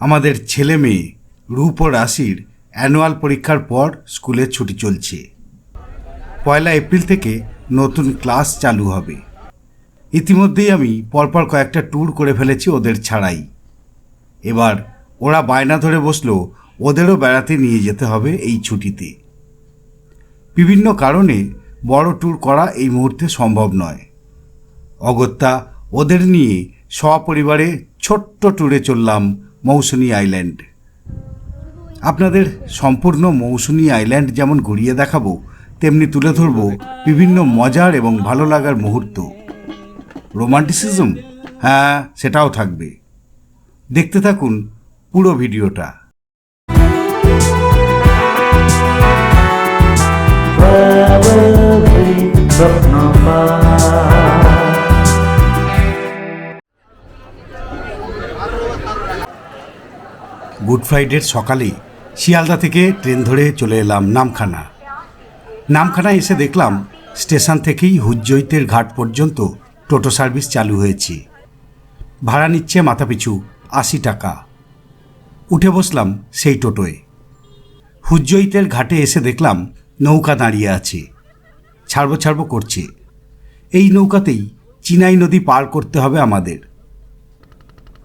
আমাদের ছেলে মেয়ে রূপ ও রাশির অ্যানুয়াল পরীক্ষার পর স্কুলের ছুটি চলছে। পয়লা এপ্রিল থেকে নতুন ক্লাস চালু হবে। ইতিমধ্যেই আমি পরপর কয়েকটা ট্যুর করে ফেলেছি ওদের ছাড়াই। এবার ওরা বায়না ধরে বসল, ওদেরও বেড়াতে নিয়ে যেতে হবে এই ছুটিতে। বিভিন্ন কারণে বড় ট্যুর করা এই মুহূর্তে সম্ভব নয়। অগত্যা, ওদের নিয়ে সপরিবারে ছোট্ট ট্যুরে চললাম মৌসুনি আইল্যান্ড। আপনাদের সম্পূর্ণ মৌসুনি আইল্যান্ড যেমন ঘুরিয়ে দেখাবো, তেমনি তুলে ধরব বিভিন্ন মজার এবং ভালো লাগার মুহূর্ত। রোমান্টিসিজম? হ্যাঁ সেটাও থাকবে। দেখতে থাকুন পুরো ভিডিওটা। গুড ফ্রাইডের সকালে শিয়ালদা থেকে ট্রেন ধরে চলে এলাম নামখানা। নামখানা এসে দেখলাম স্টেশন থেকেই হুজ্জৈতের ঘাট পর্যন্ত টোটো সার্ভিস চালু হয়েছে। ভাড়া নিচ্ছে মাথাপিছু আশি টাকা। উঠে বসলাম সেই টোটোয়। হুজ্জৈতের ঘাটে এসে দেখলাম নৌকা দাঁড়িয়ে আছে। ছাড়বো ছাড়বো করছে। এই নৌকাতেই চিনাই নদী পার করতে হবে আমাদের।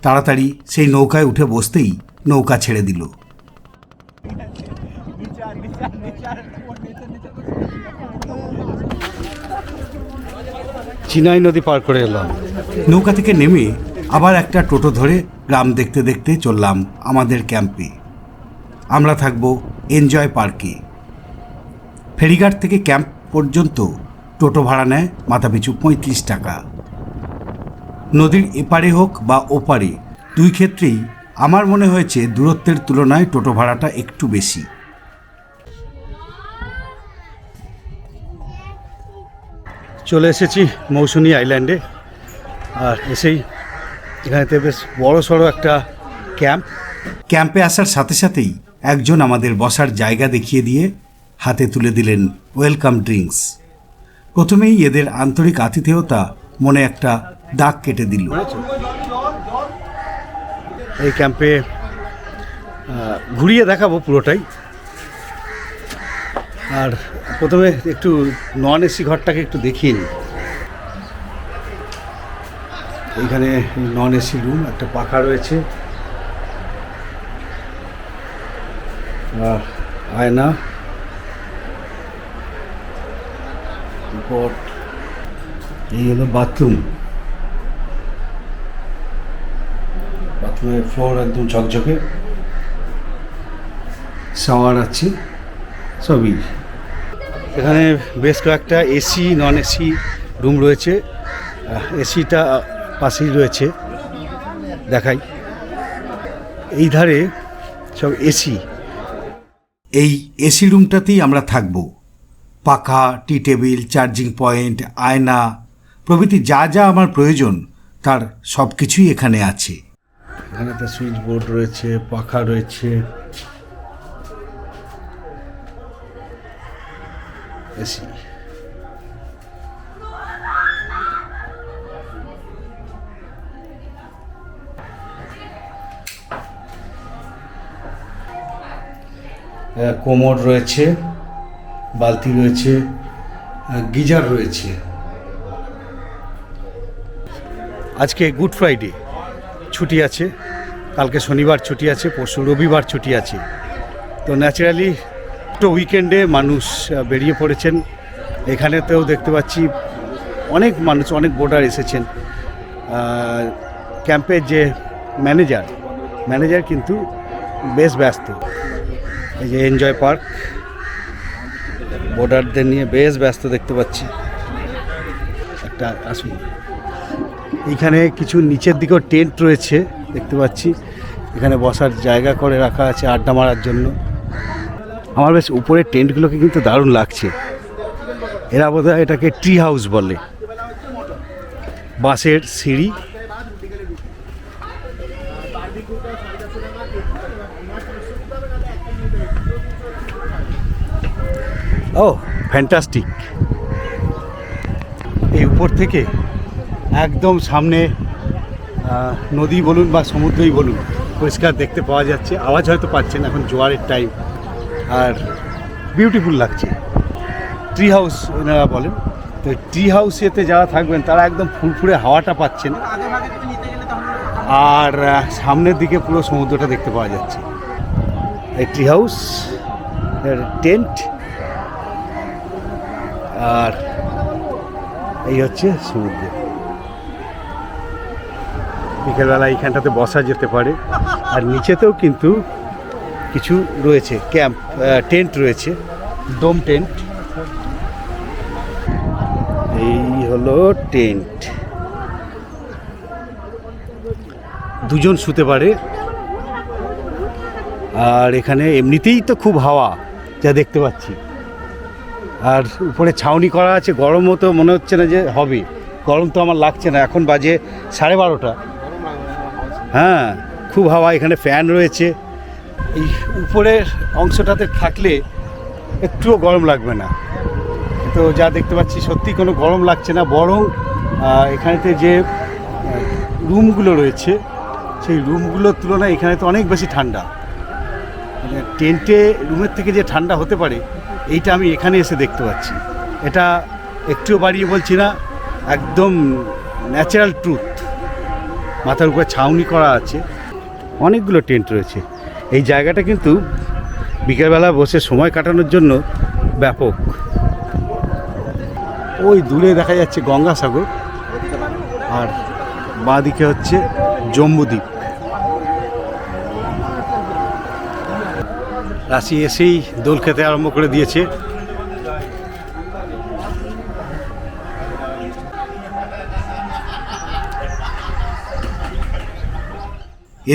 তাড়াতাড়ি সেই নৌকায় উঠে বসতেই নৌকা ছেড়ে দিল। চিনাই নদী পার করে এলাম। নৌকা থেকে নেমে আবার একটা টোটো ধরে গ্রাম দেখতে দেখতে চললাম আমাদের ক্যাম্পে। আমরা থাকব এনজয় পার্কে। ফেরিঘাট থেকে ক্যাম্প পর্যন্ত টোটো ভাড়া নেয় মাথাপিছু পঁয়ত্রিশ টাকা। নদীর এপারে হোক বা ওপারে দুই ক্ষেত্রেই আমার মনে হয়েছে দূরত্বের তুলনায় টোটো ভাড়াটা একটু বেশি। চলে এসেছি মৌসুনি আইল্যান্ডে আর এসেই এখানেতে বেশ বড় সড়ো একটা ক্যাম্প। ক্যাম্পে আসার সাথে সাথেই একজন আমাদের বসার জায়গা দেখিয়ে দিয়ে হাতে তুলে দিলেন ওয়েলকাম ড্রিঙ্কস। প্রথমেই এদের আন্তরিক আতিথেয়তা মনে একটা দাগ কেটে দিল। এই ক্যাম্পে ঘুরিয়ে দেখাবো পুরোটাই। আর প্রথমে একটু নন এসি ঘরটাকে একটু দেখিয়ে নিই। এইখানে নন এসি রুম, একটা পাখা রয়েছে। আয়না। এই হলো বাথরুম। ফ্লোর একদম ঝকঝকে। শাওয়ার আছে, সবই। এখানে বেশ কয়েকটা এসি নন এসি রুম রয়েছে। এসিটা পাশেই রয়েছে, দেখাই। এই ধারে সব এসি এই এসি রুমটাতেই আমরা থাকব। পাখা, টি টেবিল, চার্জিং পয়েন্ট, আয়না, প্রভৃতি যা যা আমার প্রয়োজন, তার সব কিছুই এখানে আছে। এখানে একটা সুইচ বোর্ড রয়েছে, পাখা রয়েছে। এসি। কোমর রয়েছে, বালতি রয়েছে গিজার রয়েছে। আজকে গুড ফ্রাইডে, ছুটি আছে। কালকে শনিবার ছুটি আছে, পরশু রবিবার ছুটি আছে। তো ন্যাচারালি তো উইকেন্ডে মানুষ বেরিয়ে পড়েছেন। এখানেতেও দেখতে পাচ্ছি অনেক মানুষ, অনেক বোর্ডার এসেছেন। ক্যাম্পের যে ম্যানেজার ম্যানেজার কিন্তু বেশ ব্যস্ত। এই যে এনজয় পার্ক বোর্ডারদের নিয়ে বেশ ব্যস্ত দেখতে পাচ্ছি। একটা, আসুন। এখানে কিছু নিচের দিকেও টেন্ট রয়েছে। দেখতে পাচ্ছি। এখানে বসার জায়গা করে রাখা আছে আড্ডা মারার জন্য। আমার বেশ উপরের টেন্টগুলোকে কিন্তু দারুণ লাগছে। এরা বোধহয় এটাকে ট্রি হাউস বলে। বাঁশের সিঁড়ি। ও ফ্যান্টাস্টিক এই উপর থেকে একদম সামনে নদী বলুন বা সমুদ্রই বলুন, পরিষ্কার দেখতে পাওয়া যাচ্ছে। আওয়াজ হয়তো পাচ্ছেন এখন জোয়ারের টাইম আর বিউটিফুল লাগছে। ট্রি হাউস এনারা বলেন। তো ট্রি হাউসেতে যারা থাকবেন, তারা একদম ফুরফুরে হাওয়াটা পাচ্ছেন। আর সামনের দিকে পুরো সমুদ্রটা দেখতে পাওয়া যাচ্ছে। এই ট্রি হাউস টেন্ট আর এই হচ্ছে সমুদ্র। বিকেলবেলা এইখানটাতে বসা যেতে পারে। আর নিচেতেও কিন্তু কিছু রয়েছে, ক্যাম্প টেন্ট রয়েছে, ডোম টেন্ট। এই হলো টেন্ট। দুজন শুতে পারে। আর এখানে এমনিতেই তো খুব হাওয়া, যা দেখতে পাচ্ছি। আর উপরে ছাউনি করা আছে, গরমও তো মনে হচ্ছে না যে হবে। গরম তো আমার লাগছে না, এখন বাজে সাড়ে বারোটা। হ্যাঁ খুব হাওয়া, এখানে ফ্যান রয়েছে। এই উপরের অংশটাতে থাকলে একটুও গরম লাগবে না। তো যা দেখতে পাচ্ছি সত্যি কোনো গরম লাগছে না, বরং এখানেতে যে রুমগুলো রয়েছে, সেই রুমগুলোর তুলনায় এখানে তো অনেক বেশি ঠান্ডা। মানে টেন্টে, রুমের থেকে যে ঠান্ডা হতে পারে, এইটা আমি এখানে এসে দেখতে পাচ্ছি। এটা একটুও বাড়িয়ে বলছি না, একদম ন্যাচারাল ট্রুথ মাথার উপরে ছাউনি করা আছে। অনেকগুলো টেন্ট রয়েছে। এই জায়গাটা কিন্তু বিকেলবেলা বসে সময় কাটানোর জন্য ব্যাপক। ওই দূরে দেখা যাচ্ছে গঙ্গাসাগর। আর বাঁদিকে হচ্ছে জম্বুদ্বীপ। রাশি এসেই দোল খেতে আরম্ভ করে দিয়েছে।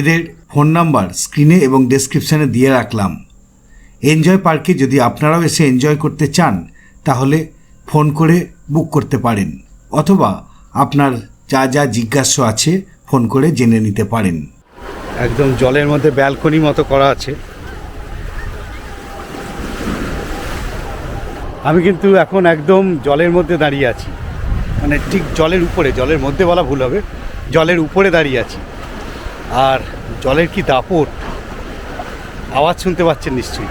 এদের ফোন নাম্বার, স্ক্রিনে এবং ডেসক্রিপশানে দিয়ে রাখলাম। এনজয় পার্কে যদি আপনারাও এসে এনজয় করতে চান, তাহলে ফোন করে বুক করতে পারেন। অথবা আপনার যা যা জিজ্ঞাস্য আছে ফোন করে জেনে নিতে পারেন। একদম জলের মধ্যে ব্যালকনি মতো করা আছে। আমি কিন্তু এখন একদম জলের মধ্যে দাঁড়িয়ে আছি। মানে ঠিক জলের উপরে, জলের মধ্যে বলা ভুল হবে, জলের উপরে দাঁড়িয়ে আছি। আর জলের কি দাপট? আওয়াজ শুনতে পাচ্ছেন নিশ্চয়ই।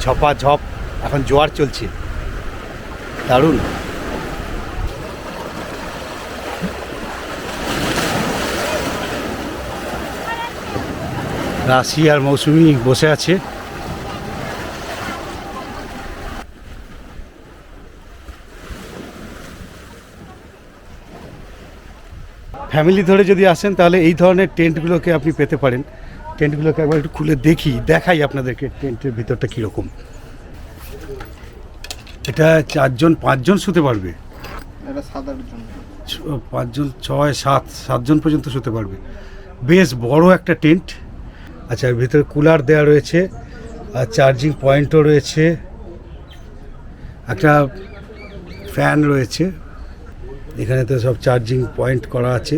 ঝপা ঝপ এখন জোয়ার চলছে। দারুণ। রাশি আর মৌসুমি বসে আছে। ফ্যামিলি ধরে যদি আসেন তাহলে এই ধরনের টেন্টগুলোকে আপনি পেতে পারেন। টেন্টগুলোকে একবার একটু খুলে দেখি দেখাই আপনাদেরকে টেন্টের ভিতরটা কীরকম। এটা চারজন পাঁচজন শুতে পারবে। পাঁচজন ছয় সাত সাতজন পর্যন্ত শুতে পারবে। বেশ বড় একটা টেন্ট। আচ্ছা এর ভিতরে কুলার দেওয়া রয়েছে আর চার্জিং পয়েন্টও রয়েছে। একটা ফ্যান রয়েছে। এখানে তো সব চার্জিং পয়েন্ট করা আছে।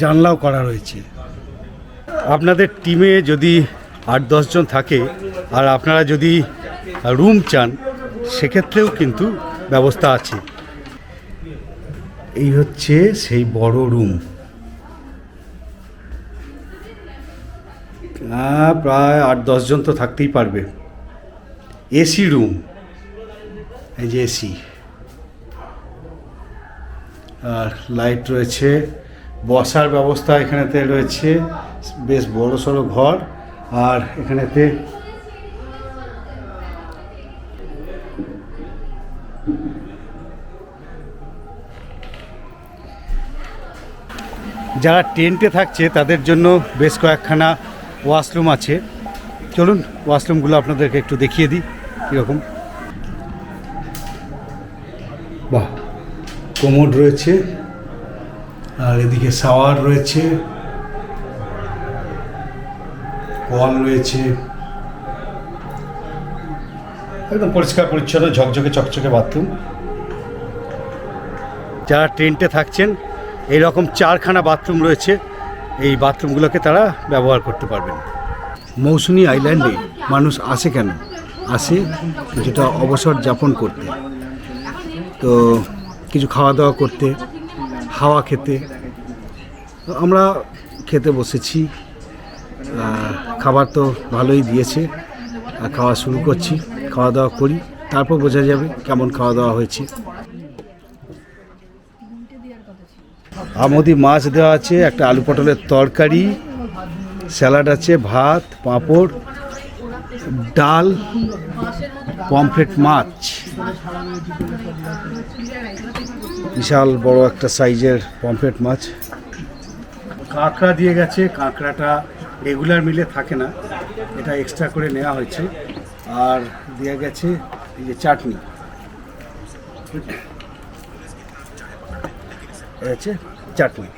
জানলাও করা রয়েছে। আপনাদের টিমে যদি আট দশজন থাকে, আর আপনারা যদি রুম চান, সেক্ষেত্রেও কিন্তু ব্যবস্থা আছে। এই হচ্ছে সেই বড় রুম প্রায় আট দশজন তো থাকতেই পারবে। এসি রুম এই যে এসি লাইট রয়েছে। বসার ব্যবস্থা এখানেতে রয়েছে। বেশ বড় সড়ো ঘর। আর এখানেতে যারা টেন্টে থাকছে, তাদের জন্য বেশ কয়েকখানা ওয়াশরুম আছে। চলুন ওয়াশরুমগুলো আপনাদেরকে একটু দেখিয়ে দিই, কীরকম। কোমোড রয়েছে, আর এদিকে শাওয়ার রয়েছে কল রয়েছে। একদম পরিষ্কার পরিচ্ছন্ন, ঝকঝকে চকচকে বাথরুম। যারা টেন্টে থাকছেন এই রকম চারখানা বাথরুম রয়েছে, এই বাথরুমগুলোকে তারা ব্যবহার করতে পারবেন। মৌসুমী আইল্যান্ডে মানুষ আসে কেন? আসে কিছুটা অবসর যাপন করতে। তো কিছু খাওয়া দাওয়া করতে, হাওয়া খেতে। আমরা খেতে বসেছি। খাবার তো ভালোই দিয়েছে। খাওয়া শুরু করছি খাওয়া দাওয়া করি, তারপর বোঝা যাবে কেমন খাওয়া দাওয়া হয়েছে। আমদি মাছ দেওয়া আছে, একটা আলু পটলের তরকারি, স্যালাড আছে, ভাত, পাঁপড়, ডাল, পমফ্রেট মাছ। বিশাল বড় একটা সাইজের পমফ্রেট মাছ। কাঁকড়া দিয়ে গেছে, কাঁকড়াটা রেগুলার মিলে থাকে না। এটা এক্সট্রা করে নেওয়া হয়েছে। আর দিয়ে গেছে এই যে চাটনি। হচ্ছে চাটনি।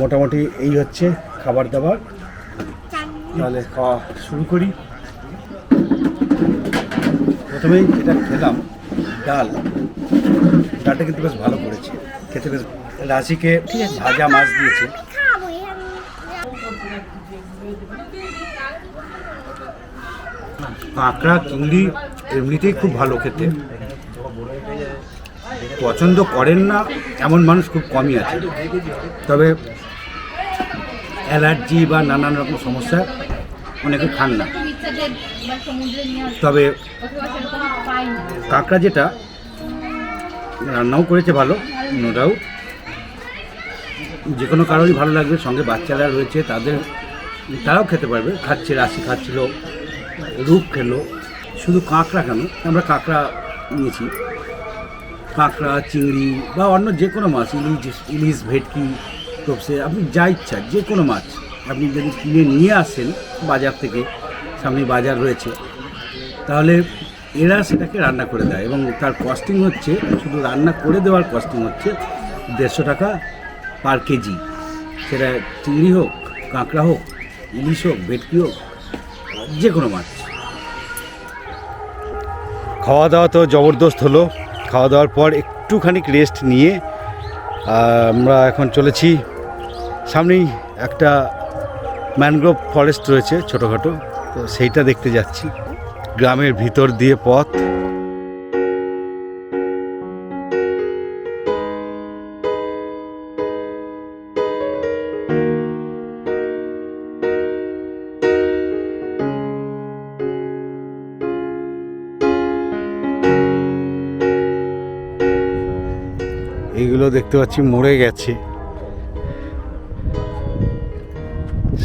মোটামুটি এই হচ্ছে খাবার দাবার। তাহলে খাওয়া শুরু করি। প্রথমেই এটা খেলাম ডাল। ডালটা কিন্তু বেশ ভালো করেছে। খেতে বেশ রাশিকে ভাজা মাছ দিয়েছে। কাঁকড়া, চিংড়ি এমনিতেই খুব ভালো খেতে। পছন্দ করেন না, এমন মানুষ খুব কমই আছে। তবে অ্যালার্জি বা নানান রকম সমস্যা অনেকে খান না। তবে কাঁকড়া যেটা রান্নাও করেছে ভালো নো ডাউট যে কোনো কারোরই ভালো লাগবে, সঙ্গে বাচ্চারা রয়েছে, তাদের, তারাও খেতে পারবে। খাচ্ছে, রাশি খাচ্ছিল, রূপ খেলো। শুধু কাঁকড়া কেন? আমরা কাঁকড়া নিয়েছি। কাঁকড়া, চিংড়ি বা অন্য যে কোনো মাছ, ইলিশ ইলিশ, ভেটকি, টপসে, আপনি যা ইচ্ছা, যে কোনো মাছ। আপনি যদি কিনে নিয়ে আসেন বাজার থেকে, সামনে বাজার রয়েছে, তাহলে এরা সেটাকে রান্না করে দেয় এবং তার কস্টিং হচ্ছে, শুধু রান্না করে দেওয়ার কস্টিং হচ্ছে দেড়শো টাকা পার কেজি সেটা চিংড়ি হোক, কাঁকড়া হোক, ইলিশ হোক, ভেটকি হোক, যে কোনো মাছ। খাওয়া দাওয়া তো জবরদস্ত হলো। খাওয়া দাওয়ার পর একটুখানি রেস্ট নিয়ে আমরা এখন চলেছি। সামনেই একটা ম্যানগ্রোভ ফরেস্ট রয়েছে ছোটোখাটো, তো সেইটা দেখতে যাচ্ছি। গ্রামের ভিতর দিয়ে পথ। এইগুলো দেখতে পাচ্ছি, মরে গেছে।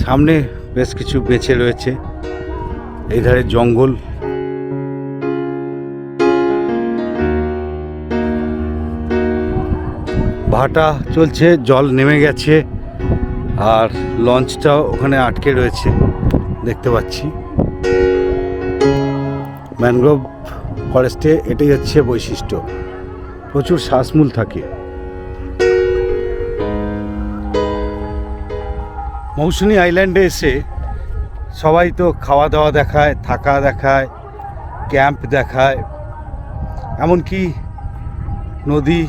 সামনে বেশ কিছু বেঁচে রয়েছে। এই ধারে জঙ্গল। ভাটা চলছে, জল নেমে গেছে, আর লঞ্চটাও ওখানে আটকে রয়েছে, দেখতে পাচ্ছি। ম্যানগ্রোভ ফরেস্টে এটাই হচ্ছে বৈশিষ্ট্য। প্রচুর শ্বাসমূল থাকে। মৌসুনি আইল্যান্ডে এসে সবাই তো খাওয়া দাওয়া দেখায়, থাকা দেখায়, ক্যাম্প দেখায়, এমনকি নদী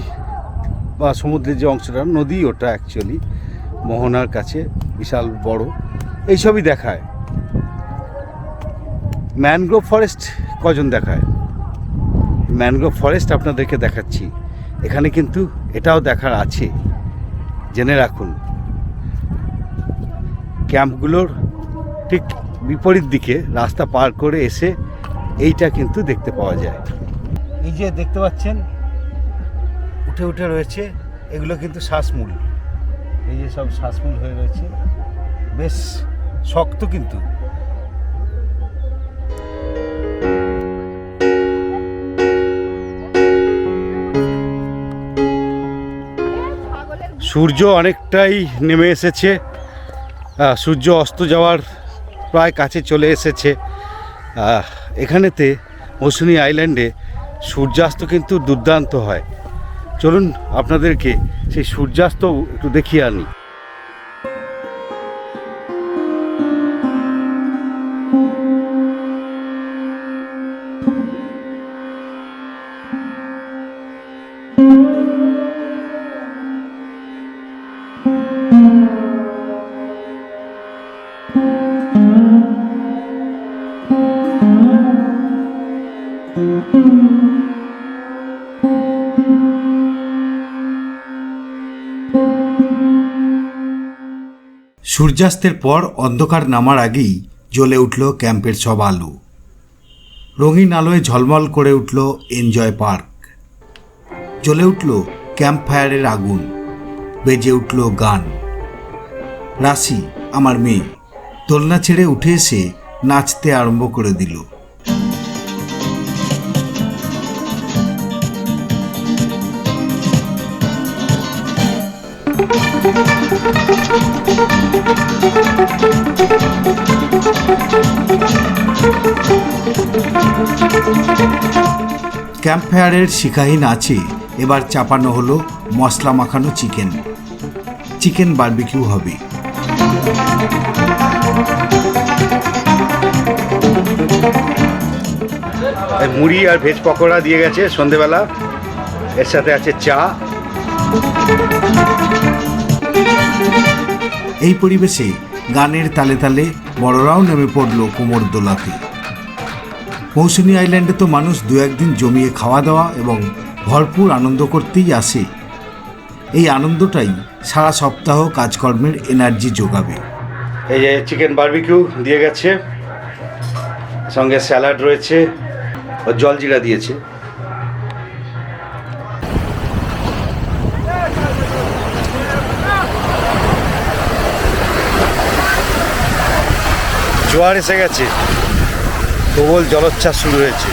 বা সমুদ্রের যে অংশটা, নদী ওটা অ্যাকচুয়ালি মোহনার কাছে বিশাল বড়। এইসবই দেখায়। ম্যানগ্রোভ ফরেস্ট কজন দেখায়? ম্যানগ্রোভ ফরেস্ট আপনাদেরকে দেখাচ্ছি। এখানে কিন্তু এটাও দেখার আছে। জেনে রাখুন। ক্যাম্পগুলোর ঠিক বিপরীত দিকে রাস্তা পার করে এসে এইটা কিন্তু দেখতে পাওয়া যায়। এই যে দেখতে পাচ্ছেন উঠে উঠে রয়েছে, এগুলো কিন্তু শ্বাসমূল। এই যে সব শ্বাসমূল হয়ে রয়েছে, বেশ শক্ত কিন্তু। সূর্য অনেকটাই নেমে এসেছে। সূর্য অস্ত যাওয়ার প্রায় কাছে চলে এসেছে। এখানেতে মৌসুনি আইল্যান্ডে সূর্যাস্ত কিন্তু দুর্দান্ত হয়। চলুন আপনাদেরকে সেই সূর্যাস্ত একটু দেখিয়ে আনি। সূর্যাস্তের পর অন্ধকার নামার আগেই জ্বলে উঠল ক্যাম্পের সব আলো। রঙিন আলোয় ঝলমল করে উঠল এনজয় পার্ক। জ্বলে উঠল ক্যাম্প ফায়ারের আগুন। বেজে উঠল গান। রাশি, আমার মেয়ে, দোলনা ছেড়ে উঠে এসে নাচতে আরম্ভ করে দিল। ক্যাম্প ফায়ারের শিখাহীন আছে এবার চাপানো হলো মশলা মাখানো চিকেন চিকেন বারবিকিউ হবে। মুড়ি আর ভেজ পকোড়া দিয়ে গেছে সন্ধেবেলা। এর সাথে আছে চা। এই পরিবেশে গানের তালে তালে বড়রাও নেমে পড়ল কোমর দোলাতে। মৌসুমী আইল্যান্ডে তো মানুষ দু একদিন জমিয়ে খাওয়া দাওয়া এবং ভরপুর আনন্দ করতেই আসে। এই আনন্দটাই সারা সপ্তাহ কাজকর্মের এনার্জি যোগাবে। এই যে চিকেন বারবিকিউ দিয়ে গেছে, সঙ্গে স্যালাড রয়েছে, ও জলজিরা দিয়েছে। জোয়ার এসে গেছে। প্রবল জলোচ্ছ্বাস শুরু হয়েছে।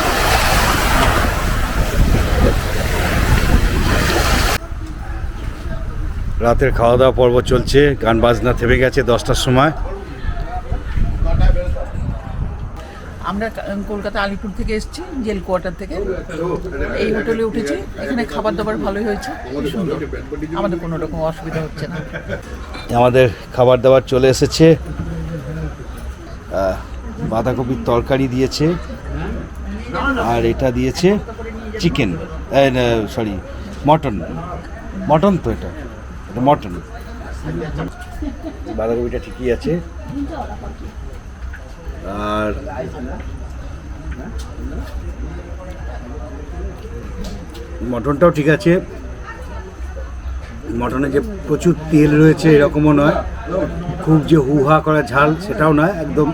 রাতের খাওয়া দাওয়া পর্ব চলছে। গান বাজনা থেমে গেছে দশটার সময়। আমরা কলকাতা আলিপুর থেকে এসেছি জেল কোয়ার্টার থেকে। এই হোটেলে উঠেছি। এখানে খাবার দাবার ভালোই হয়েছে। সুন্দর। আমাদের কোনো রকম অসুবিধা হচ্ছে না। আমাদের খাবার দাবার চলে এসেছে। বাঁধাকপির তরকারি দিয়েছে। আর এটা দিয়েছে চিকেন সরি মটন মটন তো এটা। এটা মটন বাঁধাকপিটা ঠিকই আছে। আর মটনটাও ঠিক আছে। মটনে যে প্রচুর তেল রয়েছে, এরকমও নয়। খুব যে হুহা করা ঝাল, সেটাও নয়, একদম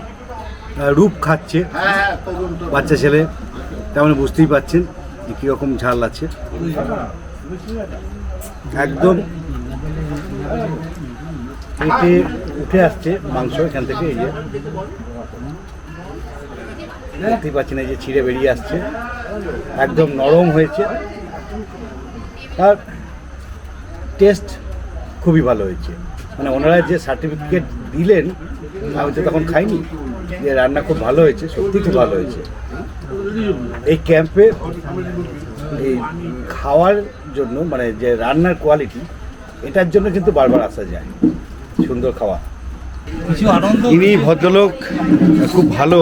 রূপ খাচ্ছে বাচ্চা ছেলে। তার মানে বুঝতেই পাচ্ছেন যে কীরকম ঝাল আছে। একদম পেটে উঠে আসছে মাংস এখান থেকে, এই যে। দেখতেই পাচ্ছেন, এই যে ছিঁড়ে বেরিয়ে আসছে। একদম নরম হয়েছে। আর টেস্ট খুবই ভালো হয়েছে। মানে ওনারা যে সার্টিফিকেট দিলেন আমি তো তখন খাইনি যে রান্না খুব ভালো হয়েছে সত্যি খুব ভালো হয়েছে। এই ক্যাম্পে এই খাওয়ার জন্য মানে যে রান্নার কোয়ালিটি এটার জন্য কিন্তু বারবার আসা যায় সুন্দর খাওয়া। ইনি ভদ্রলোক খুব ভালো।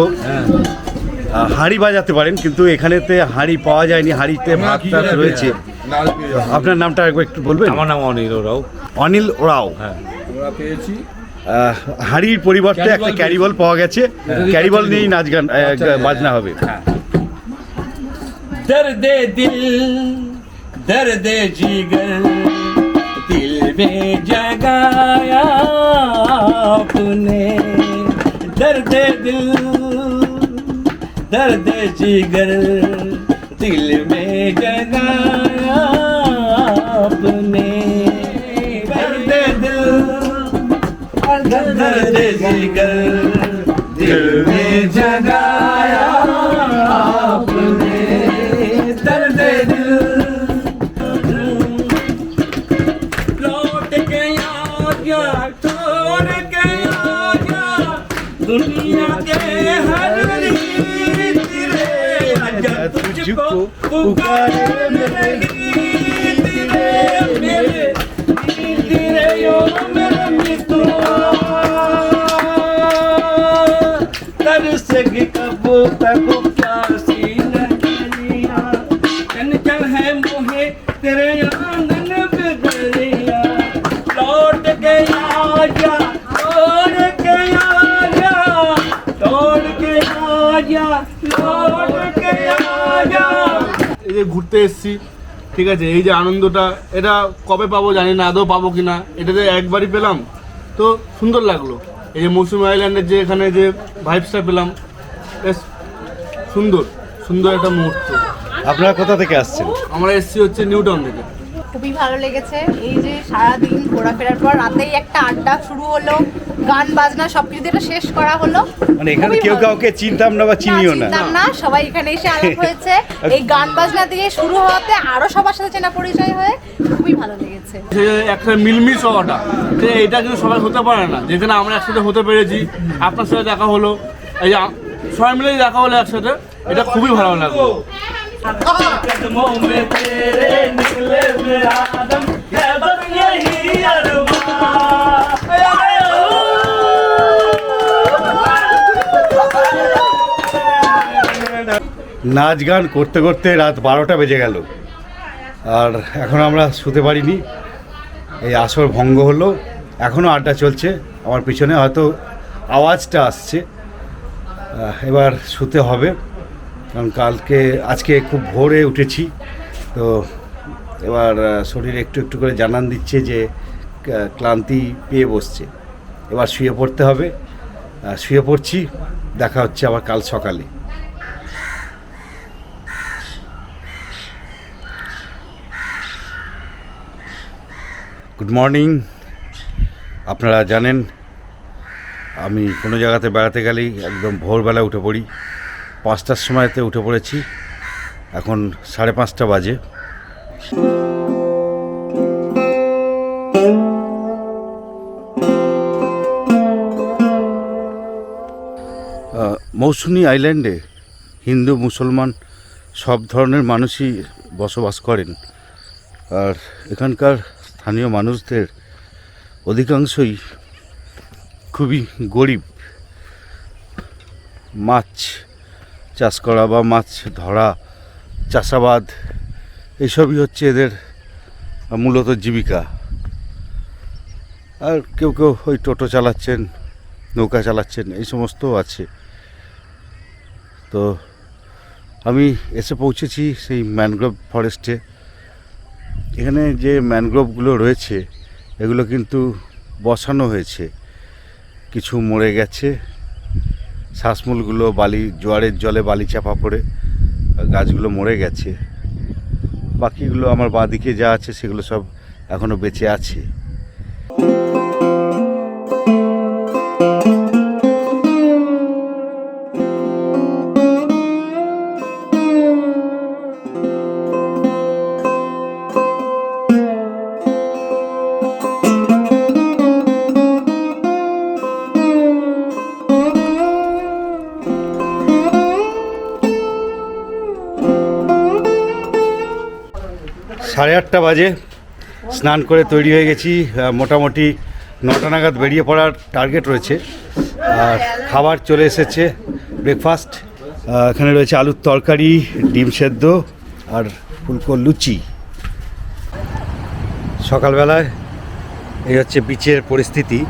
হাঁড়ি বাজাতে পারেন কিন্তু এখানেতে হাঁড়ি পাওয়া যায়নি হাঁড়িতে ভাত রয়েছে। আপনার নামটা একটু বলবেন? আমার নাম অনিল ওরাও। অনিল ওরাও। হ্যাঁ। ওরা পেয়েছি। হাড়ির পরিবর্তে একটা ক্যারিবল পাওয়া গেছে। ক্যারিবল নিয়েই নাচ গান আচ্ছা, বাজনা হ্যাঁ। হবে। হ্যাঁ। দর্দে দিল দর্দে জিগর দিল মে জগায়া তুনে দর্দে দিল দর্দে জিগর দিল মে জগায়া आपने दर्द दिल दर्द जिगर दिल में जगाया आपने दर्द दिल। लौट गया क्या छोड़ गया क्या दुनिया के हर रीत रे तुझको पुकारे कबो तक प्यासी नगरिया चन चन है मोहे तेरे आंगन बिगड़िया लौट के आजा छोड़ के आजा छोड़ के आजा लौट के आजा এই যে ঘুরতে এসেছি ঠিক আছে এই যে আনন্দটা এটা কবে পাবো জানি না আদৌ পাবো কিনা এটা যে একবারই পেলাম তো সুন্দর লাগলো এই যে মৌসুমী আইল্যান্ডের যে এখানে যে ভাইবসটা পেলাম বেশ সুন্দর সুন্দর একটা মুহূর্ত। আপনারা কোথা থেকে আসছেন? আমরা এসছি হচ্ছে নিউ টাউন থেকে। খুবই ভালো লেগেছে। এই যে সারাদিন ঘোরাফেরার পর রাতেই একটা আড্ডা শুরু হলো গান বাজনা সবকিছু দিয়ে এটা শেষ করা হলো। মানে এখানে কেউ কাউকে চিনতাম না বা চিনিও না। চিনতাম না সবাই এখানে এসে আলাপ হয়েছে। এই গান বাজনা দিয়ে শুরু হওয়াতে আরও সবার সাথে চেনা পরিচয় হয়ে খুবই ভালো লেগেছে। যে একটা মিলমিশ হওয়াটা যে এটা কিন্তু সবাই হতে পারে না। যেখানে আমরা একসাথে হতে পেরেছি আপনার সাথে দেখা হলো। এই সবাই মিলে দেখা হলো একসাথে, এটা খুবই ভালো লাগল। নাচ গান করতে করতে রাত বারোটা বেজে গেল। আর এখন আমরা শুতে পারিনি। এই আসর ভঙ্গ হলো। এখনও আড্ডা চলছে। আমার পিছনে হয়তো আওয়াজটা আসছে। এবার শুতে হবে, কারণ কালকে, আজকে খুব ভোরে উঠেছি, তো এবার শরীর একটু একটু করে জানান দিচ্ছে যে ক্লান্তি পেয়ে বসছে। এবার শুয়ে পড়তে হবে শুয়ে পড়ছি, দেখা হচ্ছে আবার কাল সকালে। গুড মর্নিং আপনারা জানেন আমি কোনো জায়গাতে বেড়াতে গেলেই একদম ভোরবেলা উঠে পড়ি। পাঁচটার সময়তে উঠে পড়েছি। এখন সাড়ে পাঁচটা বাজে। মৌসুমি আইল্যান্ডে হিন্দু, মুসলমান সব ধরনের মানুষই বসবাস করেন। আর এখানকার স্থানীয় মানুষদের অধিকাংশই খুবই গরিব। মাছ চাষ করা বা মাছ ধরা, চাষাবাদ এইসবই হচ্ছে এদের মূলত জীবিকা। আর কেউ কেউ ওই টোটো চালাচ্ছেন, নৌকা চালাচ্ছেন, এই সমস্তও আছে। তো আমি এসে পৌঁছেছি সেই ম্যানগ্রোভ ফরেস্টে। এখানে যে ম্যানগ্রোভগুলো রয়েছে, এগুলো কিন্তু বসানো হয়েছে। কিছু মরে গেছে। শ্বাসমূলগুলো বালি, জোয়ারের জলে বালি চাপা পড়ে, গাছগুলো মরে গেছে। বাকিগুলো আমার বাঁদিকে যা আছে সেগুলো সব এখনও বেঁচে আছে। আটটা বাজে। স্নান করে তৈরি হয়ে গেছি। মোটামুটি নটা নাগাদ বেরিয়ে পড়ার টার্গেট রয়েছে। আর খাবার চলে এসেছে ব্রেকফাস্ট এখানে রয়েছে আলুর তরকারি, ডিম সেদ্ধ আর ফুলকো লুচি। সকালবেলায় এই হচ্ছে বিচের পরিস্থিতি।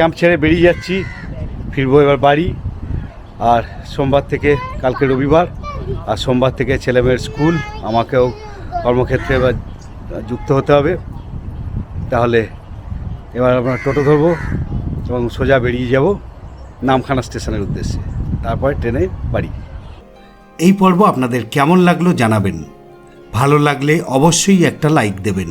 ক্যাম্প ছেড়ে বেরিয়ে যাচ্ছি। ফিরবো এবার বাড়ি। আর সোমবার থেকে কালকে রবিবার, আর সোমবার থেকে ছেলেমেয়ের স্কুল, আমাকেও কর্মক্ষেত্রে এবার যুক্ত হতে হবে। তাহলে এবার আমরা টোটো ধরবো এবং সোজা বেরিয়ে যাব নামখানা স্টেশনের উদ্দেশ্যে। তারপরে ট্রেনে বাড়ি। এই পর্ব আপনাদের কেমন লাগল জানাবেন। ভালো লাগলে অবশ্যই একটা লাইক দেবেন।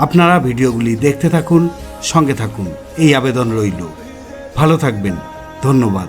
আপনারা ভিডিওগুলি দেখতে থাকুন সঙ্গে থাকুন। এই আবেদন রইল। ভালো থাকবেন। ধন্যবাদ।